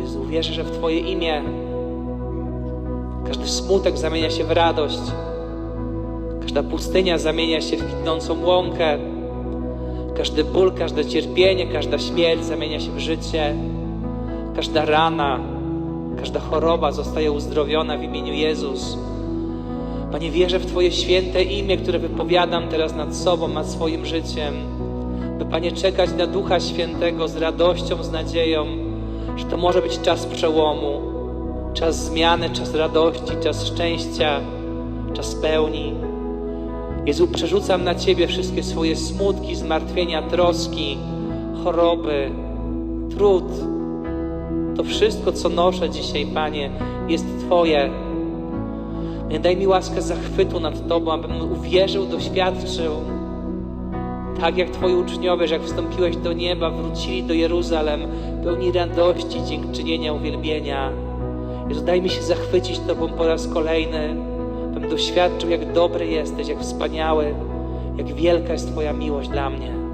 Jezu, wierzę, że w Twoje imię każdy smutek zamienia się w radość. Każda pustynia zamienia się w kwitnącą łąkę. Każdy ból, każde cierpienie, każda śmierć zamienia się w życie. Każda rana, każda choroba zostaje uzdrowiona w imieniu Jezus. Panie, wierzę w Twoje święte imię, które wypowiadam teraz nad sobą, nad swoim życiem. By, Panie, czekać na Ducha Świętego z radością, z nadzieją, że to może być czas przełomu, czas zmiany, czas radości, czas szczęścia, czas pełni. Jezu, przerzucam na Ciebie wszystkie swoje smutki, zmartwienia, troski, choroby, trud. To wszystko, co noszę dzisiaj, Panie, jest Twoje. Daj mi łaskę zachwytu nad Tobą, abym uwierzył, doświadczył. Tak jak Twoi uczniowie, że jak wstąpiłeś do nieba, wrócili do Jeruzalem, pełni radości, dziękczynienia, uwielbienia. Jezu, daj mi się zachwycić Tobą po raz kolejny, bym doświadczył, jak dobry jesteś, jak wspaniały, jak wielka jest Twoja miłość dla mnie.